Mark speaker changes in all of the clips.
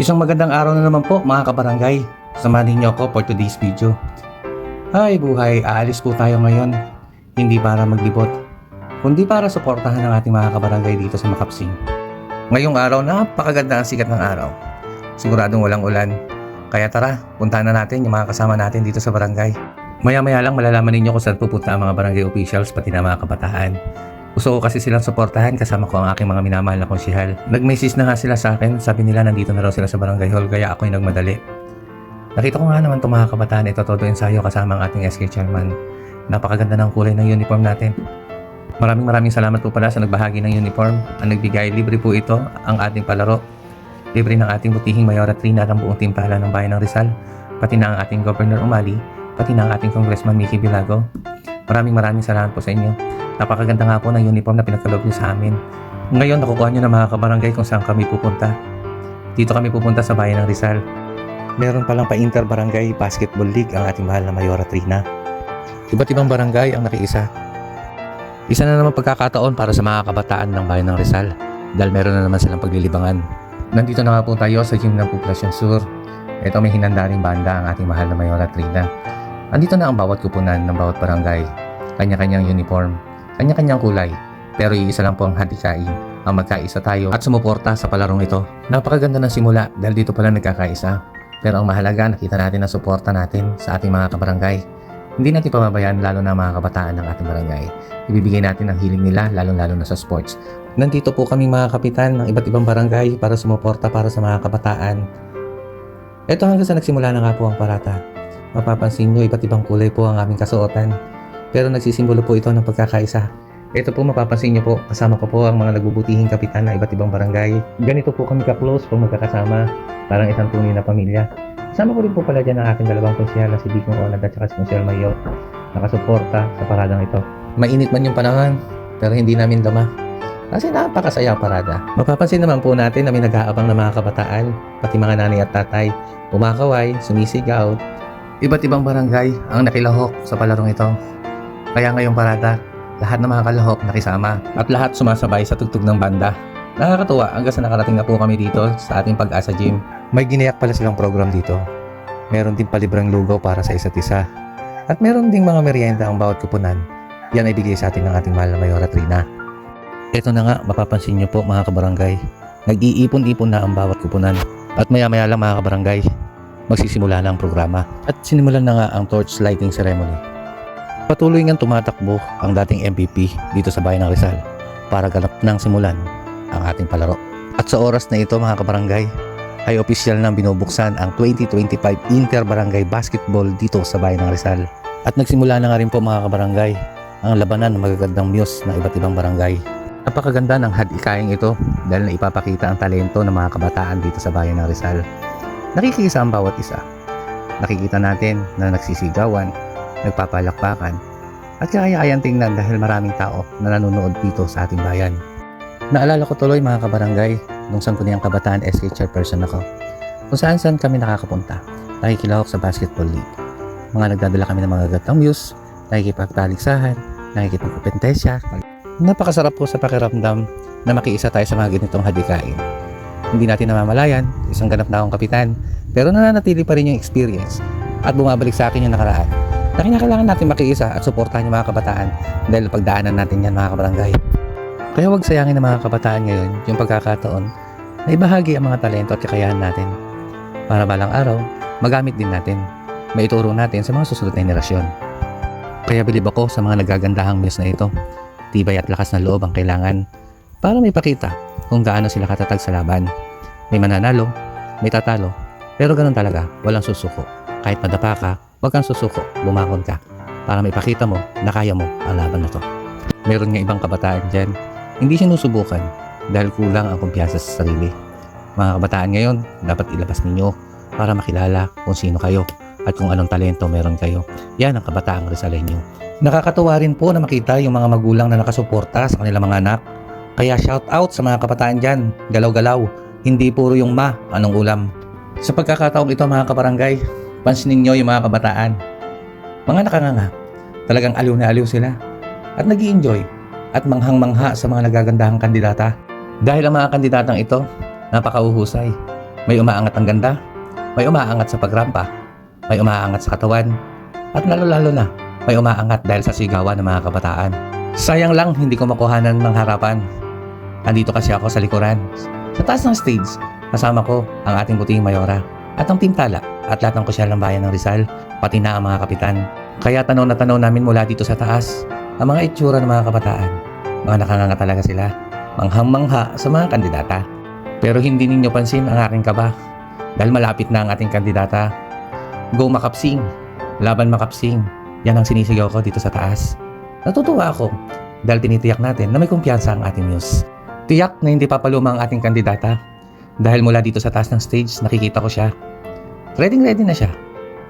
Speaker 1: Isang magandang araw na naman po mga kabarangay. Samahan niyo ako for today's video. Ay buhay, aalis po tayo ngayon. Hindi para maglibot, kundi para suportahan ang ating mga kabarangay dito sa Makapsing. Ngayong araw, napakaganda ang sikat ng araw. Siguradong walang ulan. Kaya tara, puntahan na natin yung mga kasama natin dito sa barangay. Maya-maya lang malalaman ninyo kung saan pupunta ang mga barangay officials pati na mga kabataan. Gusto ko kasi silang suportahan kasama ko ang aking mga minamahal na konsyahal. Nag-message na nga sila sa akin, sabi nila nandito na raw sila sa barangay hall kaya ako'y nagmadali. Nakita ko nga naman itong mga kabataan ito todo ensayo kasama ang ating SK chairman. Napakaganda ng kulay ng uniform natin. Maraming maraming salamat po pala sa nagbahagi ng uniform. Ang nagbigay libre po ito ang ating palaro. Libre ng ating butihing Mayora Trina at ang buong timpala ng bayan ng Rizal. Pati na ang ating Governor Umali, pati na ang ating Congressman Mickey Bilago. Maraming maraming salamat po sa inyo. Napakaganda nga po ng uniform na pinagkaloob niyo sa amin. Ngayon nakukuha niyo ng mga kabarangay kung saan kami pupunta. Dito kami pupunta sa bayan ng Rizal. Meron palang pa-inter barangay basketball league ang ating mahal na Mayora Trina. Iba't ibang barangay ang nakiisa. Isa na naman pagkakataon para sa mga kabataan ng bayan ng Rizal dahil meron na naman silang paglilibangan. Nandito na nga po tayo sa gym ng Poblacion Sur. Ito may hinanda ring banda ang ating mahal na Mayora Trina. Andito na ang bawat kupunan ng bawat barangay. Kanya-kanyang uniform, kanya-kanyang kulay. Pero iisa lang po ang hadikain ang magkaisa tayo at sumuporta sa palarong ito. Napakaganda ng simula dahil dito pala nagkakaisa. Pero ang mahalaga, nakita natin ang suporta natin sa ating mga kabarangay. Hindi natin pababayaan lalo na mga kabataan ng ating barangay. Ibibigay natin ang hiling nila lalo-lalo na sa sports. Nandito po kami mga kapitan ng iba't ibang barangay para sumuporta para sa mga kabataan. Ito hanggang sa nagsimula na nga po ang parata. Mapapansin nyo, iba't ibang kulay po ang aming kasuotan. Pero nagsisimbolo po ito ng pagkakaisa. Ito po mapapansin nyo po, kasama ko po ang mga nagbubutihing kapitan ng iba't ibang barangay. Ganito po kami ka-close pag magkakasama, parang isang tunay na pamilya. Kasama ko rin po pala dyan ang aking dalawang konsyal na si Bicong Onad at saka si Konsyal Mayo. Nakasuporta sa paradang ito. Mainit man yung panahon, pero hindi namin dama. Kasi napakasaya parada. Mapapansin naman po natin na may nag-aabang na mga kabataan, pati mga nanay at tatay, kumakaway, sumisigaw. Iba't ibang barangay ang nakilahok sa palarong ito. Kaya ngayong parada, lahat ng mga kalahok nakisama at lahat sumasabay sa tugtog ng banda. Nakakatuwa hanggang sa nakarating na po kami dito sa ating pag-asa gym. May ginayak pala silang program dito. Meron din palibrang lugaw para sa isa't isa. At meron ding mga merienda ang bawat kupunan. Yan ay bigay sa atin ng ating mahal na Mayora Trina. Ito na nga, mapapansin nyo po mga kabarangay. Nag-iipon-ipon na ang bawat kupunan. At maya-maya lang mga kabarangay, magsisimula na ang programa. At sinimulan na nga ang torch lighting ceremony. Patuloy ngang tumatakbo ang dating MVP dito sa bayan ng Rizal para ganap nang simulan ang ating palaro. At sa oras na ito mga kabarangay, ay opisyal nang binubuksan ang 2025 Inter Barangay Basketball dito sa bayan ng Rizal. At nagsimula na nga rin po mga kabarangay ang labanan ng magagandang muse ng iba't ibang barangay. Napakaganda ng hadikaing ito dahil na ipapakita ang talento ng mga kabataan dito sa bayan ng Rizal. Nakikisa ang bawat isa. Nakikita natin na nagsisigawan, nagpapalakpakan, at kaya-ayang tingnan dahil maraming tao na nanonood dito sa ating bayan. Naalala ko tuloy mga kabarangay nung Sangguniang Kabataan SK Chairperson ako. Kung saan saan kami nakakapunta, nakikilahok sa basketball league. Mga nagdadala kami ng mga gatang muse, nakikipagtaliksahan, nakikipagpentesya. Napakasarap po sa pakiramdam na makiisa tayo sa mga ganitong hadikain. Hindi natin namamalayan, isang ganap na akong kapitan, pero nananatili pa rin yung experience at bumabalik sa akin yung nakaraan na kinakailangan natin makiisa at suportahan yung mga kabataan dahil pagdaanan natin yan mga kabarangay. Kaya huwag sayangin ng mga kabataan ngayon yung pagkakataon na ibahagi ang mga talento at kakayahan natin para balang araw magamit din natin, maituro natin sa mga susunod na henerasyon. Kaya bilib ako sa mga nagagandahang muse na ito. Tibay at lakas na loob ang kailangan para may pakita kung gaano sila katatag sa laban. May mananalo, may tatalo, pero ganun talaga, walang susuko. Kahit madapa ka, huwag kang susuko, bumakon ka para may pakita mo na kaya mo ang laban na to. Meron nga ibang kabataan dyan, hindi sinusubukan dahil kulang ang kumpiyansa sa sarili. Mga kabataan ngayon, dapat ilabas ninyo para makilala kung sino kayo at kung anong talento meron kayo. Yan ang kabataang Rizaleño. Nakakatuwa rin po na makita yung mga magulang na nakasuporta sa kanilang mga anak. Kaya shout out sa mga kabataan dyan, galaw-galaw, hindi puro yung ma, anong ulam. Sa pagkakataong ito mga kabarangay, pansinin nyo yung mga kabataan. Mga nakanganga, talagang aliw na aliw sila at nag enjoy at manghang-mangha sa mga nagagandahang kandidata. Dahil ang mga kandidatang ito, napakauhusay. May umaangat ang ganda, may umaangat sa pagrampa, may umaangat sa katawan, at lalo-lalo na, may umaangat dahil sa sigawan ng mga kabataan. Sayang lang hindi ko makuhanan ng harapan. Andito kasi ako sa likuran. Sa taas ng stage, kasama ko ang ating buting mayora at ang Team Tala at lahat ng kusyal ng bayan ng Rizal, pati na ang mga kapitan. Kaya tanaw na tanaw namin mula dito sa taas ang mga itsura ng mga kabataan. Mga nakanganga talaga sila, manghang-mangha sa mga kandidata. Pero hindi ninyo pansin ang aking kaba dahil malapit na ang ating kandidata. Go Makapsing! Laban Makapsing! Yan ang sinisigaw ko dito sa taas. Natutuwa ako dahil tinitiyak natin na may kumpiyansa ang ating news. Tiyak na hindi papaluma ang ating kandidata dahil mula dito sa taas ng stage nakikita ko siya. Ready ready na siya.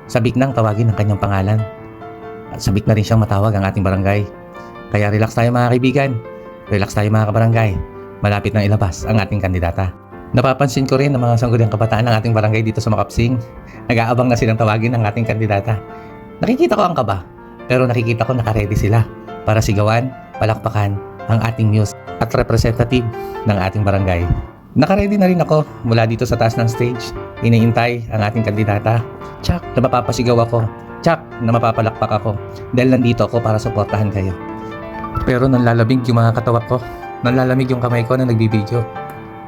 Speaker 1: Sabik nang tawagin ang kanyang pangalan. At sabik na rin siyang matawag ang ating barangay. Kaya relax tayo mga kaibigan. Relax tayo mga kabarangay. Malapit nang ilabas ang ating kandidata. Napapansin ko rin ang mga sangguniang kabataan ng ating barangay dito sa Makapsing. Nag-aabang na silang tawagin ang ating kandidata. Nakikita ko ang kaba, pero nakikita ko nakaredy sila para sigawan, palakpakan ang ating news at representative ng ating barangay. Nakaredy na rin ako mula dito sa taas ng stage. Iniintay ang ating kandidata. Tsak, na mapapasigaw ako. Tsak, na mapapalakpak ako. Dahil nandito ako para suportahan kayo. Pero nanlalamig yung mga katawak ko. Nanlalamig yung kamay ko na nagbibideo.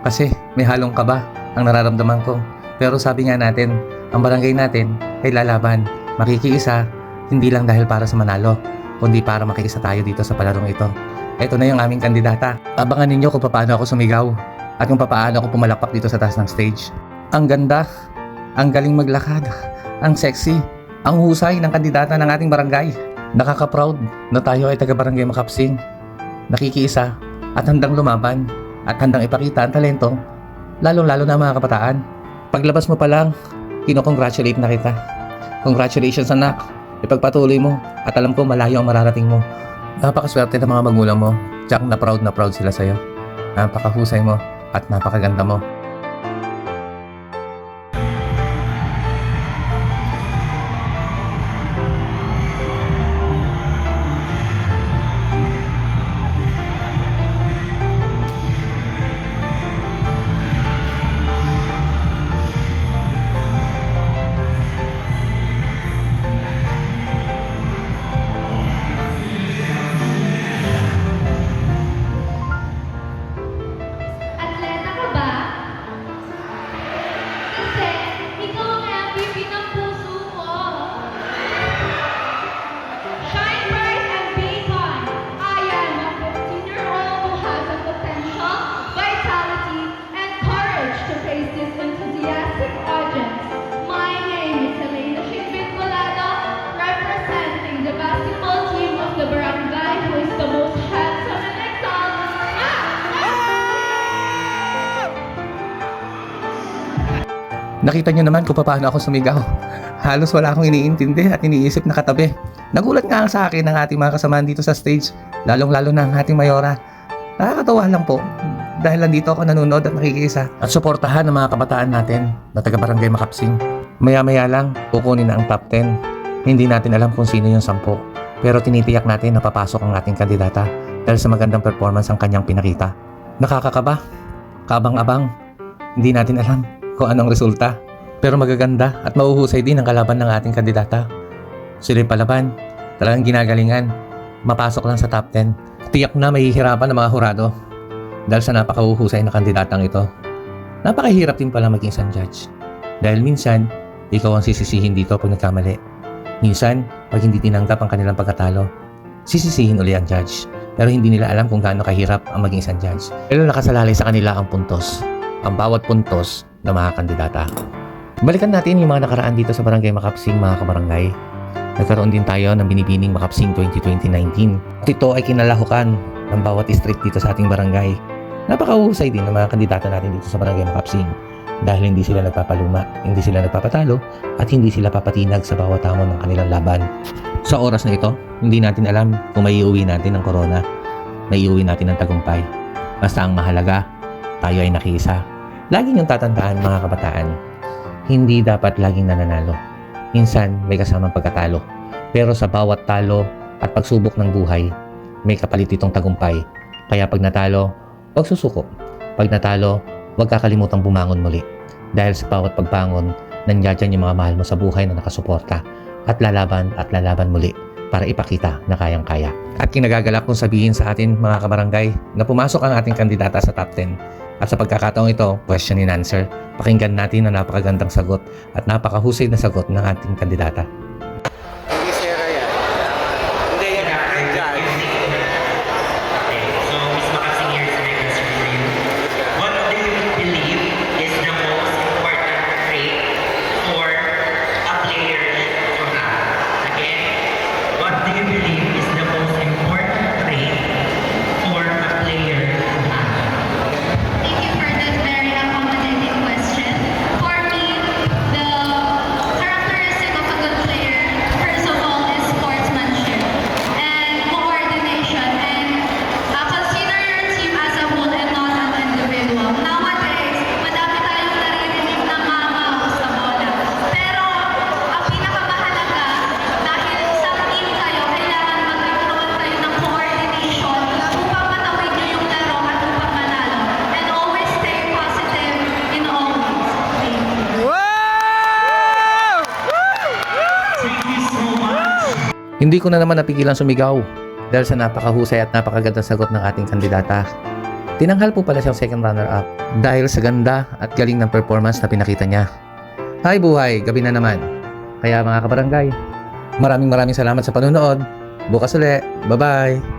Speaker 1: Kasi may halong kaba ang nararamdaman ko. Pero sabi nga natin, ang barangay natin ay lalaban. Makikiisa, hindi lang dahil para sa manalo, kundi para makiisa tayo dito sa palarong ito. Ito na yung aming kandidata. Abangan ninyo kung paano ako sumigaw at kung paano ako pumalakpak dito sa taas ng stage. Ang ganda, ang galing maglakad, ang sexy, ang husay ng kandidata ng ating barangay. Nakaka-proud na tayo ay taga-barangay Makapsing. Nakikiisa at handang lumaban at handang ipakita ang talento, lalong-lalo na mga kabataan. Paglabas mo pa lang, kinokongratulate na kita. Congratulations anak, ipagpatuloy mo at alam ko malayo ang mararating mo. Napakaswerte ng mga magulang mo, tsak na proud na proud sila sa'yo. Napakahusay mo at napakaganda mo. Nakita niyo naman kung paano ako sumigaw. Halos wala akong iniintindi at iniisip na katabi. Nagulat nga sa akin ang ating mga kasamahan dito sa stage, lalong-lalo na ang ating mayora. Nakakatawa lang po dahil nandito ako nanonood at nakikisa at suportahan ng mga kabataan natin na taga Barangay Makapsing. Maya-maya lang, kukunin na ang top 10. Hindi natin alam kung sino yung sampo. Pero tinitiyak natin na papasok ang ating kandidata dahil sa magandang performance ang kanyang pinakita. Nakakakaba, kabang-abang, hindi natin alam kung anong resulta. Pero magaganda at mauhusay din ang kalaban ng ating kandidata. Sila palaban, talagang ginagalingan. Mapasok lang sa top 10. Tiyak na mahihirapan ng mga hurado dahil sa napakauhusay na kandidatang ito. Napakahirap din pala maging isang judge. Dahil minsan, ikaw ang sisisihin dito pag nagkamali. Minsan, pag hindi tinanggap ang kanilang pagkatalo, sisisihin uli ang judge. Pero hindi nila alam kung gaano kahirap ang maging isang judge. Pero nakasalalay sa kanila ang puntos. Ang bawat puntos ng mga kandidata. Balikan natin yung mga nakaraan dito sa Barangay Makapsing mga kabarangay. Nagkaroon din tayo ng Binibining Makapsing 2020-19. At ito ay kinalahukan ng bawat street dito sa ating barangay. Napakahusay din ng mga kandidata natin dito sa Barangay Makapsing dahil hindi sila nagpapaluma, hindi sila nagpapatalo, at hindi sila papatinag sa bawat hamon ng kanilang laban. Sa oras na ito, hindi natin alam kung may iuwi natin ng corona, may iuwi natin ng tagumpay. Basta ang mahalaga, tayo ay nakiisa. Lagi niyong tatandaan mga kabataan, hindi dapat laging nananalo. Minsan may kasamang pagkatalo. Pero sa bawat talo at pagsubok ng buhay, may kapalit itong tagumpay. Kaya pag natalo, huwag susuko. Pag natalo, huwag kakalimutang bumangon muli. Dahil sa bawat pagbangon, nandiyan yung mga mahal mo sa buhay na nakasuporta at lalaban at lalaban muli para ipakita na kayang-kaya. At kinagagalak kong sabihin sa atin mga kabarangay na pumasok ang ating kandidata sa top 10 at sa pagkakataong ito, question and answer, pakinggan natin ang napakagandang sagot at napakahusay na sagot ng ating kandidata.
Speaker 2: Hindi
Speaker 1: ko na naman napigilang sumigaw dahil sa napakahusay at napakagandang sagot ng ating kandidata. Tinanghal po pala siyang second runner-up dahil sa ganda at galing ng performance na pinakita niya. Hi buhay, gabi na naman. Kaya mga kabarangay, maraming maraming salamat sa panunood. Bukas ulit. Bye-bye!